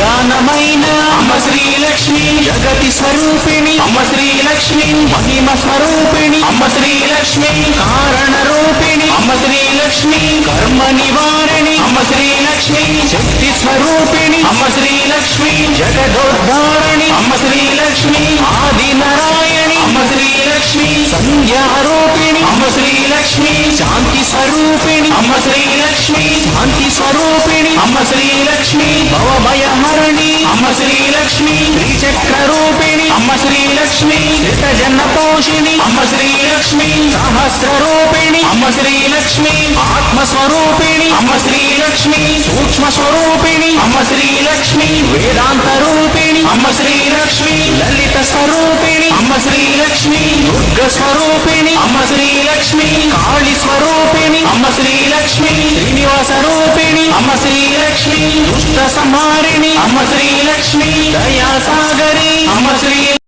నిదానమైన అమ్మ శ్రీలక్ష్మి జగతి స్వరూపిణి. అమ్మ శ్రీలక్ష్మి మహిమ స్వరూపిణి. అమ్మ శ్రీలక్ష్మి. కారణ రూపిణి. అమ్మ శ్రీలక్ష్మి. కర్మ నివారిణి. అమ్మ శ్రీలక్ష్మి. శక్తి స్వరూపిణి. అమ్మ శ్రీలక్ష్మి. జగదోద్ధారణి. అమ్మ శ్రీలక్ష్మి. ఆది నారాయణి. అమ్మ శ్రీలక్ష్మి. సంధ్యారూపిణి అమ్మ శ్రీలక్ష్మి. శాంతి స్వరూపిణి. అమ్మ శ్రీలక్ష్మి. శాంతి స్వరూపిణి. శ్రీలక్ష్మి భవభయహరణి అమ్మ శ్రీలక్ష్మి త్రిచక్ర రూపిణి అమ్మ శ్రీలక్ష్మి జన పోషిణి అమ్మ శ్రీలక్ష్మి సహస్ర రూపిణి అమ్మ శ్రీలక్ష్మి ఆత్మస్వరూపిణి అమ్మ శ్రీలక్ష్మి సూక్ష్మ స్వరూపిణి అమ్మ శ్రీలక్ష్మి వేదాంత రూపిణి అమ్మ శ్రీలక్ష్మి లలిత స్వరూపిణి అమ్మ శ్రీలక్ష్మి దుర్గ స్వరూపిణి అమ్మ శ్రీలక్ష్మి కాళి స్వరూపిణి అమ్మ శ్రీలక్ష్మి శ్రీనివాస రూపిణి అమ్మ శ్రీ సంహారిణి అమ్మ శ్రీలక్ష్మి దయాసాగరి